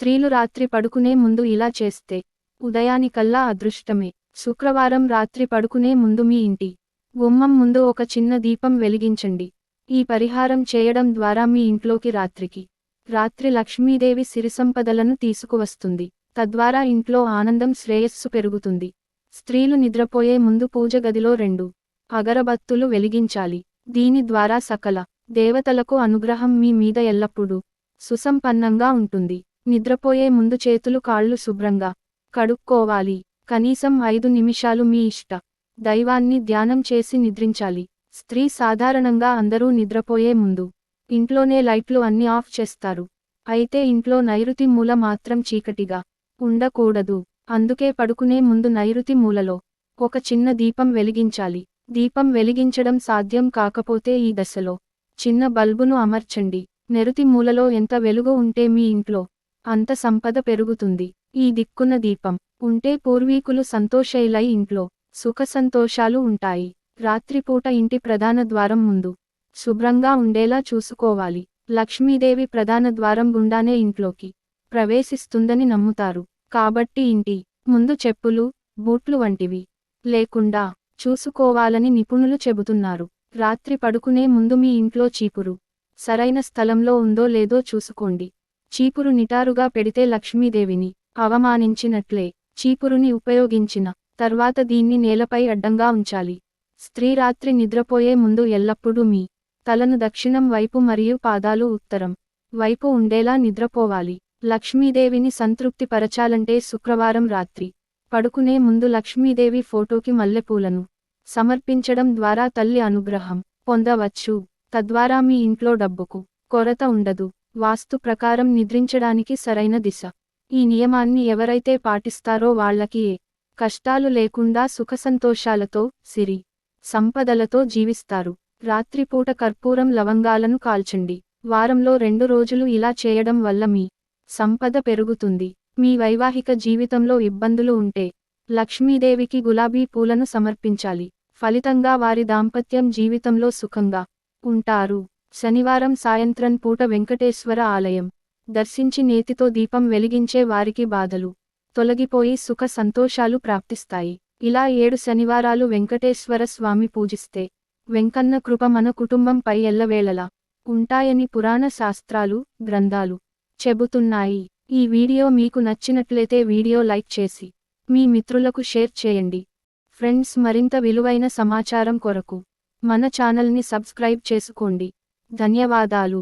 స్త్రీలు రాత్రి పడుకునే ముందు ఇలా చేస్తే ఉదయానికల్లా అదృష్టమే. శుక్రవారం రాత్రి పడుకునే ముందు మీ ఇంటి గుమ్మం ముందు ఒక చిన్న దీపం వెలిగించండి. ఈ పరిహారం చేయడం ద్వారా మీ ఇంట్లోకి రాత్రికి రాత్రి లక్ష్మీదేవి సిరిసంపదలను తీసుకువస్తుంది. తద్వారా ఇంట్లో ఆనందం శ్రేయస్సు పెరుగుతుంది. స్త్రీలు నిద్రపోయే ముందు పూజ గదిలో రెండు అగరబత్తులు వెలిగించాలి. దీని ద్వారా సకల దేవతలకు అనుగ్రహం మీ మీద ఎల్లప్పుడూ సుసంపన్నంగా ఉంటుంది. నిద్రపోయే ముందు చేతులు కాళ్ళు శుభ్రంగా కడుక్కోవాలి. కనీసం ఐదు నిమిషాలు మీ ఇష్ట దైవాన్ని ధ్యానం చేసి నిద్రించాలి. స్త్రీ సాధారణంగా అందరూ నిద్రపోయే ముందు ఇంట్లోనే లైట్లు అన్ని ఆఫ్ చేస్తారు. అయితే ఇంట్లో నైరుతి మూల మాత్రం చీకటిగా ఉండకూడదు. అందుకే పడుకునే ముందు నైరుతి మూలలో ఒక చిన్న దీపం వెలిగించాలి. దీపం వెలిగించడం సాధ్యం కాకపోతే ఈ దశలో చిన్న బల్బును అమర్చండి. నెరుతి మూలలో ఎంత వెలుగు ఉంటే మీ ఇంట్లో అంత సంపద పెరుగుతుంది. ఈ దిక్కున దీపం. ఉంటే పూర్వీకులు సంతోషైలై ఇంట్లో సుఖసంతోషాలు ఉంటాయి. రాత్రిపూట ఇంటి ప్రధాన ద్వారం ముందు శుభ్రంగా ఉండేలా చూసుకోవాలి. లక్ష్మీదేవి ప్రధాన ద్వారం గుండానే ఇంట్లోకి ప్రవేశిస్తుందని నమ్ముతారు. కాబట్టి ఇంటి ముందు చెప్పులు బూట్లు వంటివి లేకుండా చూసుకోవాలని నిపుణులు చెబుతున్నారు. రాత్రి పడుకునే ముందు మీ ఇంట్లో చీపురు సరైన స్థలంలో ఉందో లేదో చూసుకోండి. చీపురు నిటారుగా పెడితే లక్ష్మీదేవిని అవమానించినట్లే. చీపురుని ఉపయోగించిన తర్వాత దీన్ని నేలపై అడ్డంగా ఉంచాలి. స్త్రీ రాత్రి నిద్రపోయే ముందు ఎల్లప్పుడూ మీ తలను దక్షిణం వైపు మరియు పాదాలు ఉత్తరం వైపు ఉండేలా నిద్రపోవాలి. లక్ష్మీదేవిని సంతృప్తి పరచాలంటే శుక్రవారం రాత్రి పడుకునే ముందు లక్ష్మీదేవి ఫోటోకి మల్లెపూలను సమర్పించడం ద్వారా తల్లి అనుగ్రహం పొందవచ్చు. తద్వారా మీ ఇంట్లో డబ్బుకు కొరత ఉండదు. వాస్తు ప్రకారం నిద్రించడానికి సరైన దిశ. ఈ నియమాన్ని ఎవరైతే పాటిస్తారో వాళ్ళకి ఏ కష్టాలు లేకుండా సుఖసంతోషాలతో సిరి సంపదలతో జీవిస్తారు. రాత్రిపూట కర్పూరం లవంగాలను కాల్చండి. వారంలో రెండు రోజులు ఇలా చేయడం వల్ల మీ సంపద పెరుగుతుంది. మీ వైవాహిక జీవితంలో ఇబ్బందులు ఉంటే లక్ష్మీదేవికి గులాబీ పూలను సమర్పించాలి. ఫలితంగా వారి దాంపత్యం జీవితంలో సుఖంగా ఉంటారు. శనివారం సాయంత్రం పూట వెంకటేశ్వర ఆలయం. దర్శించి నేతితో దీపం వెలిగించే వారికి బాధలు. తొలగిపోయి సుఖ సంతోషాలు ప్రాప్తిస్తాయి. ఇలా ఏడు శనివారాలు వెంకటేశ్వర స్వామి పూజిస్తే వెంకన్న కృప మన కుటుంబంపై ఎల్లవేళలా ఉంటాయని పురాణ శాస్త్రాలు గ్రంథాలు చెబుతున్నాయి. ఈ వీడియో మీకు నచ్చినట్లయితే వీడియో లైక్ చేసి మీ మిత్రులకు షేర్ చేయండి. ఫ్రెండ్స్ మరింత విలువైన సమాచారం కొరకు మన ఛానల్ని సబ్స్క్రైబ్ చేసుకోండి. ధన్యవాదాలు.